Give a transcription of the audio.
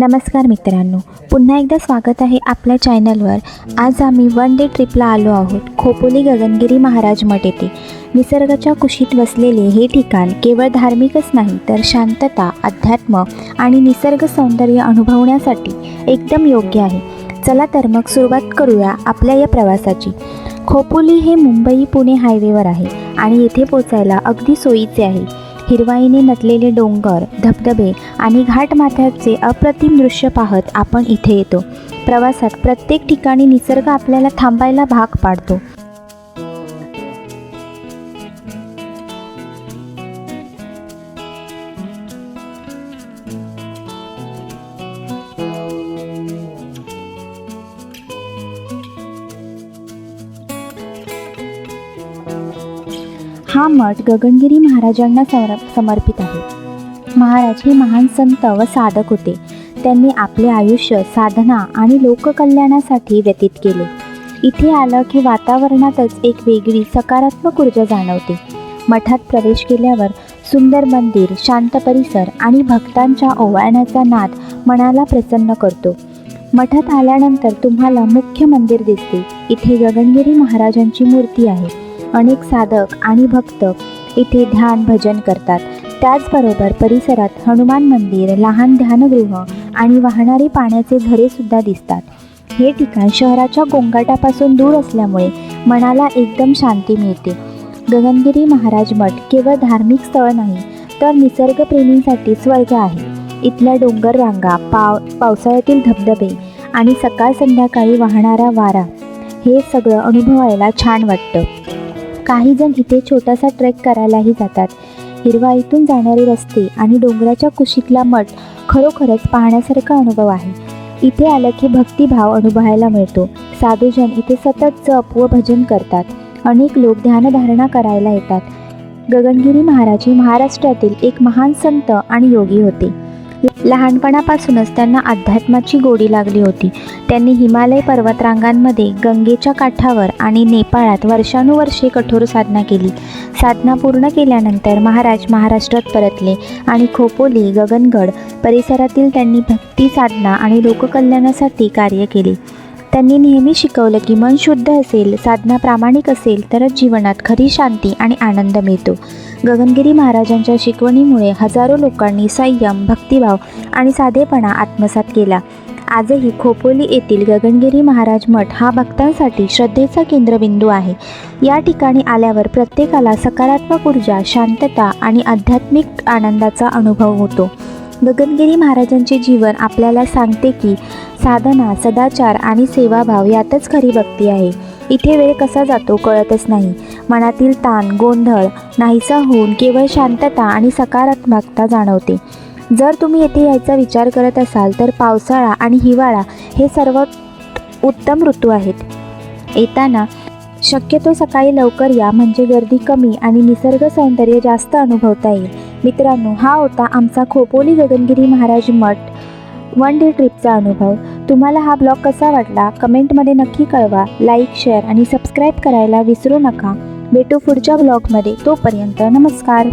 नमस्कार मित्रांनो पुन्हा एकदा स्वागत आहे आपल्या चॅनलवर. आज आम्ही वन डे ट्रिपला आलो आहोत खोपोली गगनगिरी महाराज मठ येथे. निसर्गाच्या कुशीत वसलेले हे ठिकाण केवळ धार्मिकच नाही तर शांतता अध्यात्म आणि निसर्ग सौंदर्य अनुभवण्यासाठी एकदम योग्य आहे. चला तर मग सुरुवात करूया आपल्या या प्रवासाची. खोपोली हे मुंबई पुणे हायवेवर आहे आणि येथे पोचायला अगदी सोयीचे आहे. हिरवाईने नटलेले डोंगर धबधबे आणि घाटमाथ्याचे अप्रतिम दृश्य पाहत आपण इथे येतो. प्रवासात प्रत्येक ठिकाणी निसर्ग आपल्याला थांबायला भाग पाडतो. हा मठ गगनगिरी महाराजांना समर समर्पित आहे. महाराज हे महान संत व साधक होते. त्यांनी आपले आयुष्य साधना आणि लोककल्याणासाठी व्यतीत केले. इथे आलं की वातावरणातच एक वेगळी सकारात्मक ऊर्जा जाणवते. मठात प्रवेश केल्यावर सुंदर मंदिर शांत परिसर आणि भक्तांच्या ओवाळण्याचा नाद मनाला प्रसन्न करतो. मठात आल्यानंतर तुम्हाला मुख्य मंदिर दिसते. इथे गगनगिरी महाराजांची मूर्ती आहे. अनेक साधक आणि भक्त इथे ध्यान भजन करतात. त्याचबरोबर परिसरात हनुमान मंदिर लहान ध्यानगृह आणि वाहणारी पाण्याचे झरेसुद्धा दिसतात. हे ठिकाण शहराच्या गोंगाटापासून दूर असल्यामुळे मनाला एकदम शांती मिळते. गगनगिरी महाराज मठ केवळ धार्मिक स्थळ नाही तर निसर्गप्रेमींसाठी स्वर्ग आहे. इथल्या डोंगर रांगा पाव पावसाळ्यातील धबधबे आणि सकाळ संध्याकाळी वाहणारा वारा हे सगळं अनुभवायला छान वाटतं. काही जण इथे छोटासा ट्रेक करायलाही जातात. हिरवाईतून जाणारे रस्ते आणि डोंगराच्या कुशीतला मठ खरोखरच पाहण्यासारखा अनुभव आहे. इथे आलं की भक्तिभाव अनुभवायला मिळतो. साधूजन इथे सतत जप व भजन करतात. अनेक लोक ध्यानधारणा करायला येतात. गगनगिरी महाराज हे महाराष्ट्रातील एक महान संत आणि योगी होते. लहानपणापासूनच त्यांना अध्यात्माची गोडी लागली होती. त्यांनी हिमालय पर्वतरांगांमध्ये गंगेच्या काठावर आणि नेपाळात वर्षानुवर्षे कठोर साधना केली. साधना पूर्ण केल्यानंतर महाराज महाराष्ट्रात परतले आणि खोपोली गगनगड परिसरातील त्यांनी भक्ती साधना आणि लोककल्याणासाठी कार्य केले. त्यांनी नेहमी शिकवलं की मन शुद्ध असेल साधना प्रामाणिक असेल तरच जीवनात खरी शांती आणि आनंद मिळतो. गगनगिरी महाराजांच्या शिकवणीमुळे हजारो लोकांनी संयम भक्तिभाव आणि साधेपणा आत्मसात केला. आजही खोपोली येथील गगनगिरी महाराज मठ हा भक्तांसाठी श्रद्धेचा केंद्रबिंदू आहे. या ठिकाणी आल्यावर प्रत्येकाला सकारात्मक ऊर्जा शांतता आणि आध्यात्मिक आनंदाचा अनुभव होतो. गगनगिरी महाराजांचे जीवन आपल्याला सांगते की साधना सदाचार आणि सेवाभाव यातच खरी भक्ती आहे. इथे वेळ कसा जातो कळतच नाही. मनातील ताण गोंधळ नाहीसा होऊन केवळ शांतता आणि सकारात्मकता जाणवते. जर तुम्ही येथे यायचा विचार करत असाल तर पावसाळा आणि हिवाळा हे सर्व उत्तम ऋतू आहेत. येताना शक्यतो सकाळी लवकर या म्हणजे गर्दी कमी आणि निसर्ग सौंदर्य जास्त अनुभवता येईल. मित्रांनो हा होता आमचा खोपोली गगनगिरी महाराज मठ वन डे ट्रिपचा अनुभव. तुम्हाला हा ब्लॉग कसा वाटला कमेंटमध्ये नक्की कळवा. लाईक शेअर आणि सबस्क्राईब करायला विसरू नका. भेटू पुढच्या ब्लॉगमध्ये. तोपर्यंत नमस्कार.